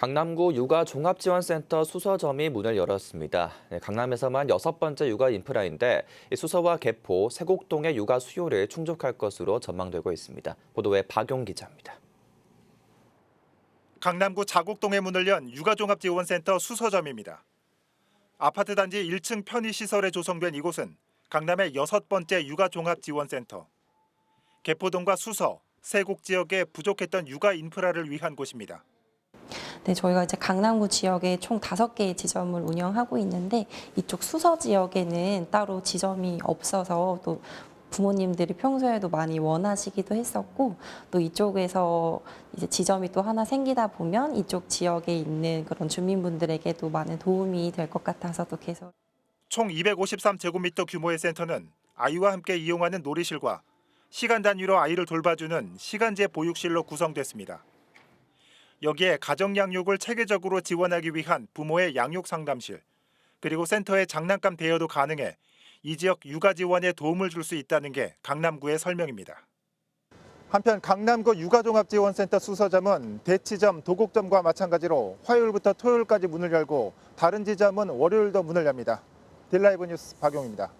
강남구 육아종합지원센터 수서점이 문을 열었습니다. 네, 강남에서만 여섯 번째 육아 인프라인데 이 수서와 개포, 세곡동의 육아 수요를 충족할 것으로 전망되고 있습니다. 보도에 박용 기자입니다. 강남구 자곡동에 문을 연 육아종합지원센터 수서점입니다. 아파트 단지 1층 편의시설에 조성된 이곳은 강남의 여섯 번째 육아종합지원센터. 개포동과 수서, 세곡 지역에 부족했던 육아 인프라를 위한 곳입니다. 네, 저희가 이제 강남구 지역에 총 다섯 개의 지점을 운영하고 있는데 이쪽 수서 지역에는 따로 지점이 없어서 또 부모님들이 평소에도 많이 원하시기도 했었고 또 이쪽에서 이제 지점이 또 하나 생기다 보면 이쪽 지역에 있는 그런 주민분들에게도 많은 도움이 될 것 같아서 또 계속 총 253제곱미터 규모의 센터는 아이와 함께 이용하는 놀이실과 시간 단위로 아이를 돌봐주는 시간제 보육실로 구성됐습니다. 여기에 가정 양육을 체계적으로 지원하기 위한 부모의 양육 상담실, 그리고 센터의 장난감 대여도 가능해 이 지역 육아 지원에 도움을 줄 수 있다는 게 강남구의 설명입니다. 한편 강남구 육아종합지원센터 수서점은 대치점, 도곡점과 마찬가지로 화요일부터 토요일까지 문을 열고 다른 지점은 월요일도 문을 엽니다. 딜라이브 뉴스 박용입니다.